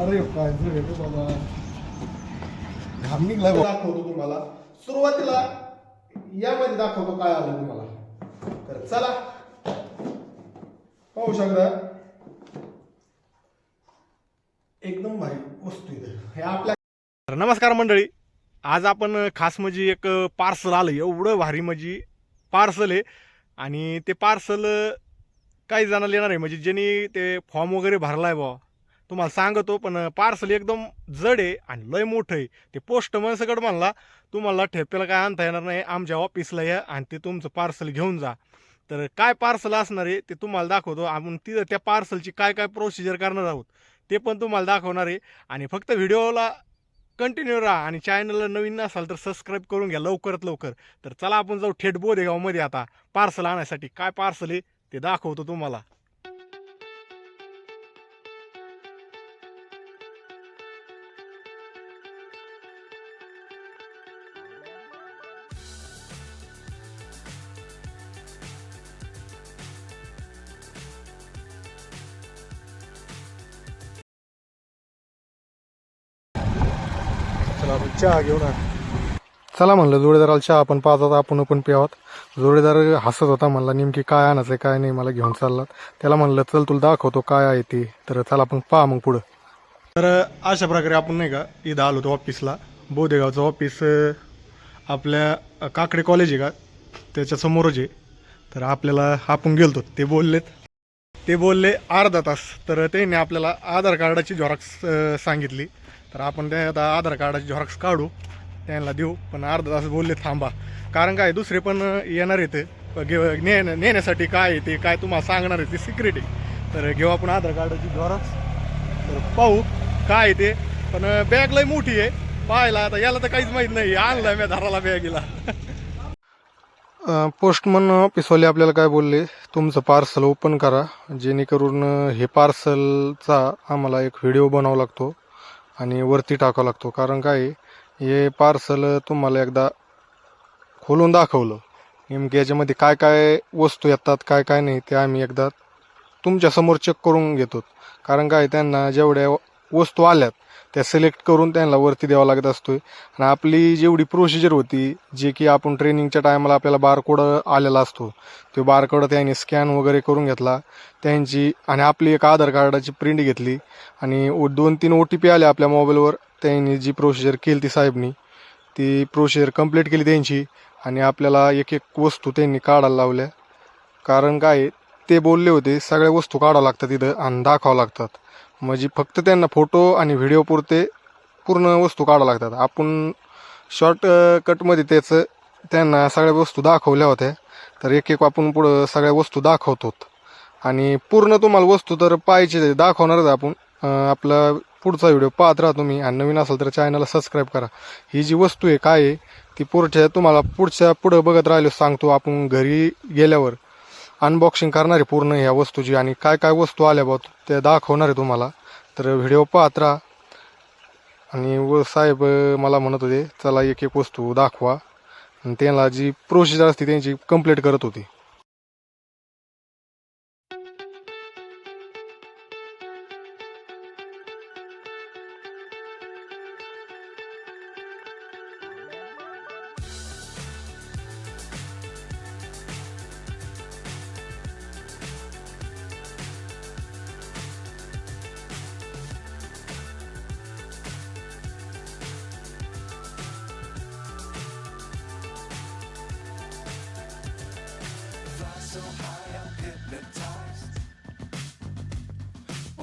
अरे काय रे बाबा. घाम निघला दाखवतो तुम्हाला. सुरुवातीला यामध्ये दाखवतो काय आलं तुम्हाला. तर चला. पाहू शकता. एकदम भारी वस्तू इथे. हे आपल्या नमस्कार मंडळी. आज आपण खास म्हणजे एक पार्सल आलं. एवढं भारी म्हणजे पार्सल आहे. आणि ते पार्सल काही जणांना येणार आहे. म्हणजे ज्यांनी ते फॉर्म वगैरे भरला आहे बा तुम्हाला सांगतो पण पार्सल एकदम जड आहे आणि लय मोठं आहे. ते पोस्टमन सकट म्हणला तुम्हाला ठेप्याला काय आणता येणार नाही आमच्या ऑफिसला या आणि ते तुमचं पार्सल घेऊन जा. तर काय पार्सल असणार आहे ते तुम्हाला दाखवतो. आपण तिथं त्या पार्सलची काय काय प्रोसिजर करणार आहोत ते पण तुम्हाला दाखवणार आहे. आणि फक्त व्हिडिओला कंटिन्यू राहा आणि चॅनलला नवीन नसाल तर सबस्क्राईब करून घ्या लवकरात लवकर. तर चला आपण जाऊ थेट बोधेगावमध्ये आता पार्सल आणण्यासाठी काय पार्सल आहे ते दाखवतो तुम्हाला. चहा घेऊन आ. चला म्हणलं जोडीदाराला चहा आपण पाच होता आपण पण प्यावत. जोडीदार हसत होता म्हणला नेमकी काय आणायचं काय नाही मला घेऊन चालला त्याला म्हणलं चल तुला दाखवतो काय आहे ते. तर चला आपण पहा मग पुढं. तर अशा प्रकारे आपण नाही का इथं आलो होतो ऑफिसला बोदेगावचं ऑफिस आपल्या काकडे कॉलेज आहे का? त्याच्या समोरच आहे. तर आपल्याला आपण गेलतो. ते बोललेत. ते बोलले अर्धा तास. तर त्यांनी आपल्याला आधार कार्डाची झॉरक्स सांगितली. तर आपण त्या आता आधार कार्डाची झॉरक्स काढू त्यांना देऊ पण अर्धा तास बोलले थांबा. कारण काय दुसरे पण येणार आहेत. घे ने नेण्यासाठी काय आहे ते काय तुम्हाला सांगणार आहे ते सिक्रेट आहे. तर घेऊ आपण आधार कार्डाची झॉरक्स. तर पाहू काय आहे ते. पण बॅग लय मोठी आहे. पाहायला आता याला तर काहीच माहीत नाही. आणला मी धाराला बॅगीला पोस्टमन ऑफिसवाले आपल्याला काय बोलले तुमचं पार्सल ओपन करा. जेणेकरून हे पार्सलचा आम्हाला एक व्हिडिओ बनावा लागतो. आणि वरती टाकावा लागतो. कारण काय हे पार्सल तुम्हाला एकदा खोलून दाखवलं. नेमके याच्यामध्ये काय काय वस्तू येतात काय काय नाही ते आम्ही एकदा तुमच्यासमोर चेक करून घेतो. कारण काय त्यांना जेवढ्या वस्तू आल्यात त्या सिलेक्ट करून त्यांना वरती द्यावा लागत असतोय. आणि आपली जेवढी प्रोसिजर होती जे की आपण ट्रेनिंगच्या टायमाला आपल्याला बारकोड आलेला असतो तो बारकोड त्यांनी स्कॅन वगैरे करून घेतला. त्यांची आणि आपली एक आधार कार्डाची प्रिंट घेतली. आणि ओ- दोन तीन ओ टी पी आले आपल्या मोबाईलवर त्यांनी जी प्रोसिजर केली ती साहेबनी ती प्रोसिजर कंप्लीट केली त्यांची. आणि आपल्याला एक एक वस्तू त्यांनी काढायला लावल्या. कारण काय ते बोलले होते सगळ्या वस्तू काढावं लागतात तिथं आणि दाखवावं लागतात. म्हणजे फक्त त्यांना फोटो आणि व्हिडिओ पुरते पूर्ण वस्तू काढावं लागतात. आपण शॉर्ट कटमध्ये त्याचं त्यांना सगळ्या वस्तू दाखवल्या होत्या. तर एक एक आपण पुढं सगळ्या वस्तू दाखवतो आणि पूर्ण तुम्हाला वस्तू तर पाहिजे दाखवणारच आपण. आपला पुढचा व्हिडिओ पाहत राहा तुम्ही. आणि नवीन असाल तर चॅनलला सबस्क्राईब करा. ही जी वस्तू आहे काय आहे ती पुढच्या तुम्हाला पुढच्या पुढं बघत राहिलो सांगतो आपण घरी गेल्यावर. अनबॉक्सिंग करणार आहे पूर्ण ह्या वस्तूची आणि काय काय वस्तू आल्या बा ते दाखवणार आहे तुम्हाला. तर व्हिडिओ पाहत राहा. आणि व साहेब मला म्हणत होते चला एक एक वस्तू दाखवा. आणि त्यांना जी प्रोसिजर असते त्यांची कंप्लीट करत होती.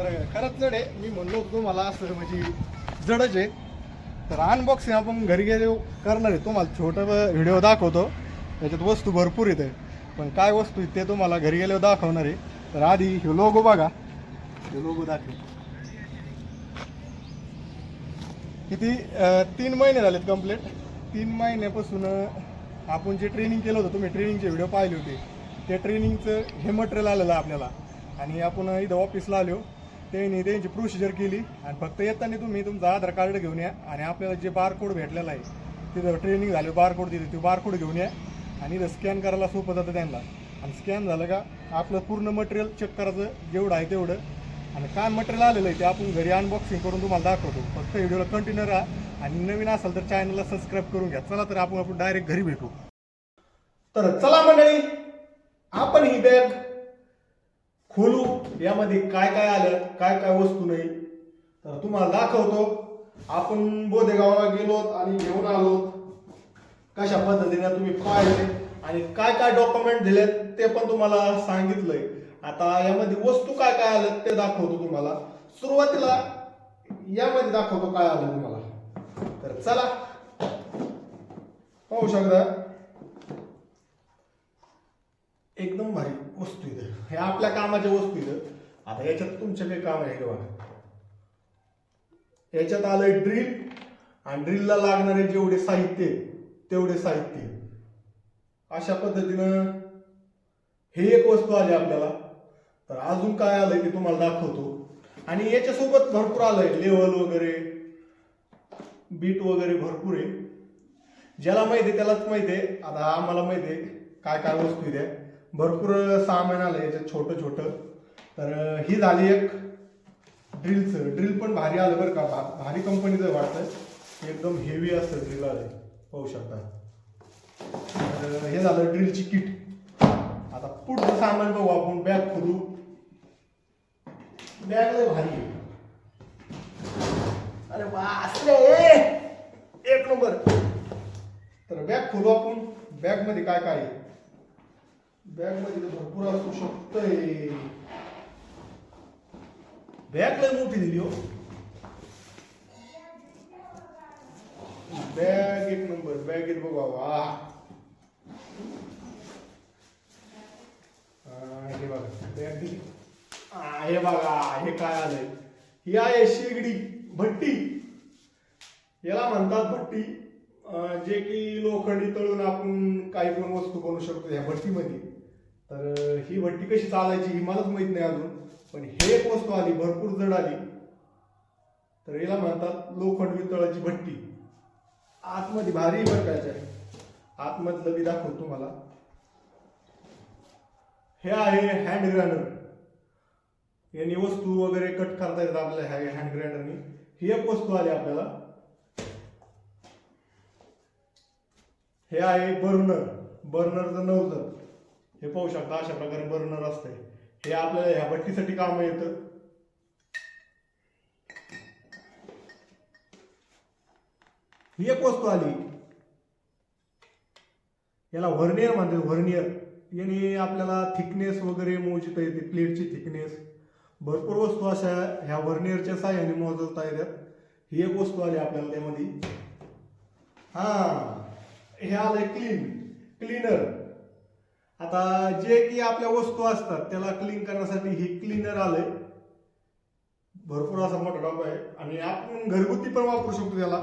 तर खरंच जड आहे. मी म्हणलो होतो तुम्हाला असं म्हणजे जडच आहे. तर अनबॉक्सिंग आपण घरी गेले करणार आहे. तुम्हाला छोटं व्हिडिओ दाखवतो. त्याच्यात वस्तू भरपूर येते पण काय वस्तू आहेत ते तुम्हाला घरी गेल्यावर दाखवणार आहे. तर आधी हे लोगो बघा. हे लोगो दाखव. किती तीन महिने झालेत कंप्लीट तीन महिन्यापासून आपण जे ट्रेनिंग केलं होतं तुम्ही ट्रेनिंगचे व्हिडिओ पाहिले होते. त्या ट्रेनिंगचं हे मटेरियल आलेलं आपल्याला. आणि आपण इथं ऑफिसला आलो. त्यांनी त्यांची प्रोसिजर केली. आणि फक्त येताना तुम्ही तुमचं आधार कार्ड घेऊन या. आणि आपल्याला जे बारकोड भेटलेला आहे तिथं ट्रेनिंग झाली बारकोड दिली तो बारकोड घेऊन या. आणि इथं स्कॅन करायला सोपं जातं त्यांना. आणि स्कॅन झालं का आपलं पूर्ण मटेरियल चेक करायचं जेवढं आहे तेवढं. आणि काय मटेरियल आलेलं आहे ते आपण घरी अनबॉक्सिंग करून तुम्हाला दाखवतो. फक्त व्हिडिओला कंटिन्यू राहा. आणि नवीन असाल तर चॅनलला सबस्क्राईब करून घ्या. चला तर आपण आपण डायरेक्ट घरी भेटू. तर चला मंडळी आपण ही बॅग खोलू यामध्ये काय काय आलं काय काय वस्तू नाही. तर तुम्हाला दाखवतो आपण बोधेगावला गेलो आणि घेऊन आलो. कशा पद्धतीने तुम्ही पाहिले आणि काय काय डॉक्युमेंट दिलेत ते पण तुम्हाला सांगितलंय. आता यामध्ये वस्तू काय काय आलं ते दाखवतो तुम्हाला. सुरुवातीला यामध्ये दाखवतो काय आलं तुम्हाला. तर चला पाहू शकता. एकदम भारी वस्तू इथं हे आपल्या कामाच्या वस्तू इथं आता याच्यात तुमचे काही काम आहे बघा. याच्यात आलंय ड्रिल आणि ड्रिलला लागणारे जेवढे साहित्य तेवढे साहित्य अशा पद्धतीनं हे एक वस्तू आली आपल्याला. तर अजून काय आलंय ते तुम्हाला दाखवतो. आणि याच्यासोबत भरपूर आलंय लेवल वगैरे बीट वगैरे भरपूर आहे. ज्याला माहिती आहे त्यालाच माहिती आहे. आता आम्हाला माहिती आहे काय काय वस्तू आहे भरपूर सहा महिना आलं याच्यात छोटं छोटं. तर ही झाली एक ड्रिलचं ड्रिल पण भारी आलं बरं का. भा- भारी कंपनीचं वाटतं एकदम हेवी असतं ड्रिल आलं पाहू शकता. तर हे झालं ड्रिलची किट आता पुढचं सामान बघू आपण. बॅग खोलू. बॅग लय भारी आहे. अरे वाचले एक नंबर. तर बॅग खोलू आपण. बॅगमध्ये काय काय आहे? बॅगमध्ये भरपूर असू शकतंय. बॅग लय मोठी दिली हो. बॅग एक नंबर बॅग एक बघा वा. हे बघा बॅग दिली. हे बघा हे काय आलंय. ही आहे शेगडी भट्टी. याला म्हणतात भट्टी. जे की लोखंडी तळून आपण काही पण वस्तू बनवू शकतो ह्या भट्टीमध्ये. तर ही भट्टी कशी चालायची ही मलाच माहीत नाही अजून पण हे एक वस्तू आली भरपूर जड आली. तर याला म्हणतात लोखंड वितळाची भट्टी. आतमध्ये भारी बरकायचं आहे. आतमधलं मी दाखवतो तुम्हाला. हे आहे हँड ग्राइंडर यांनी वस्तू वगैरे कट करता येतात आपल्या ह्या हँड ग्राइंडरनी ही एक वस्तू आली आपल्याला. हे आहे बर्नर बर्नरचं नव्हतं हे पाहू शकता अशा प्रकारे बर्नर असतंय. हे आपल्याला ह्या भट्टीसाठी काम येतं. ही एक वस्तू आली. याला व्हर्नियर म्हणतात. व्हर्नियर याने आपल्याला थिकनेस वगैरे मोजता येते. प्लेटची थिकनेस भरपूर वस्तू अशा ह्या व्हर्नियरच्या साह्याने मोजता येतात. ही एक वस्तू आली आपल्याला त्यामध्ये. हा. हे आलंय क्लीन क्लीनर आता जे की आपल्या वस्तू असतात त्याला क्लीन करण्यासाठी हे क्लीनर आलंय. भरपूर असा मोठा डबा आहे. आणि आपण घरगुती पण वापरू शकतो त्याला.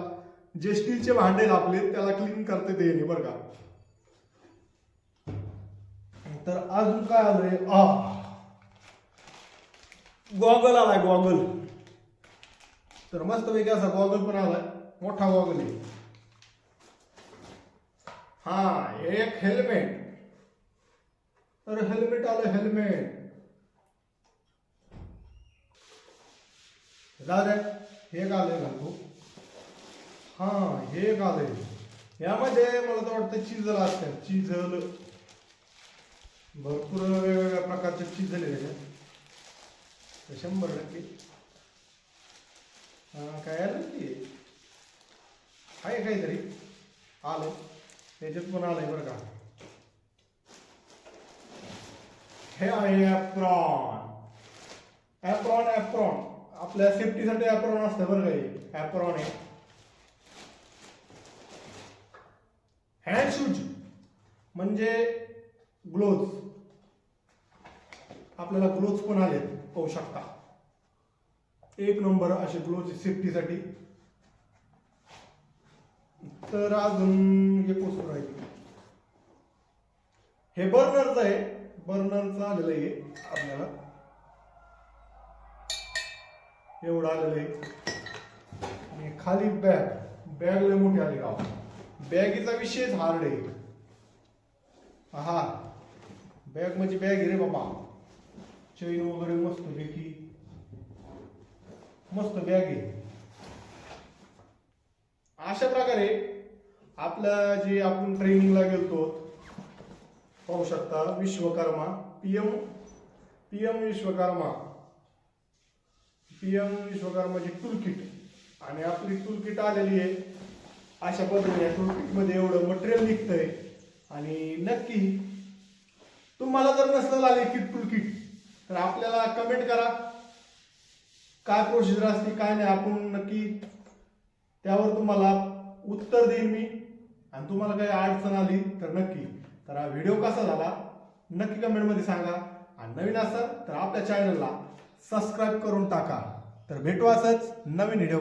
जे स्टीलचे भांडे आपले त्याला क्लीन करता येते याने बरं का? तर अजून काय आलंय? आ! गॉगल आलाय गॉगल तर मस्त पैकी असा गॉगल पण आलाय. मोठा गॉगल आहे. हा एक हेल्मेट तर हेल्मेट आलं हेल्मेट. जाऊ हे आलंय घालतो हा हे आलंय यामध्ये मला तर वाटतं चिजल असतात चिजल. भरपूर वेगवेगळ्या प्रकारचे चिजल आहे त्याच्यात शंभर टक्के. काय आलं की? आहे काहीतरी. आलं. त्याच्यात पण आलंय बरं का. हे आहे ॲप्रॉन ॲप्रॉन ॲप्रॉन आपल्या सेफ्टीसाठी ॲप्रॉन असतं बरं काही ॲप्रॉन आहे हँड शूज म्हणजे ग्लोव्ज आपल्याला ग्लोव्ज पण आले पाहू शकता. एक नंबर असे ग्लोव्ज सेफ्टीसाठी तर अजून एक वस्तू राहील. हे बर्नरचं आहे. बर्नरचं आलेलं आहे आपल्याला. एवढं आलेलं आहे. आणि खाली बॅग. बॅग लय मोठी आली गाव बॅगीचा विषयच हार्ड आहे. हा बॅग म्हणजे बॅग आहे रे बाबा. चैन वगैरे मस्त पैकी. मस्त बॅग आहे. अशा प्रकारे आपल्या जे आपण ट्रेनिंगला गेलतो पाहू शकता Vishwakarma PM PM Vishwakarma. PM विश्वकर्माची toolkit आणि आपली टूलकिट आलेली आहे. अशा पद्धतीने टूल मध्ये एवढं मटेरियल निघतंय. आणि नक्की तुम्हाला जर नसलं आले किट टूलकिट तर आपल्याला कमेंट करा. काय प्रोसिजर असते काय नाही आपण नक्की त्यावर तुम्हाला उत्तर देईन मी. आणि तुम्हाला काही अडचण आली तर नक्की तर हा व्हिडिओ कसा झाला? नक्की कमेंटमध्ये सांगा. आणि नवीन असाल तर आपल्या चॅनलला सबस्क्राईब करून टाका. तर भेटू असंच नवीन व्हिडिओ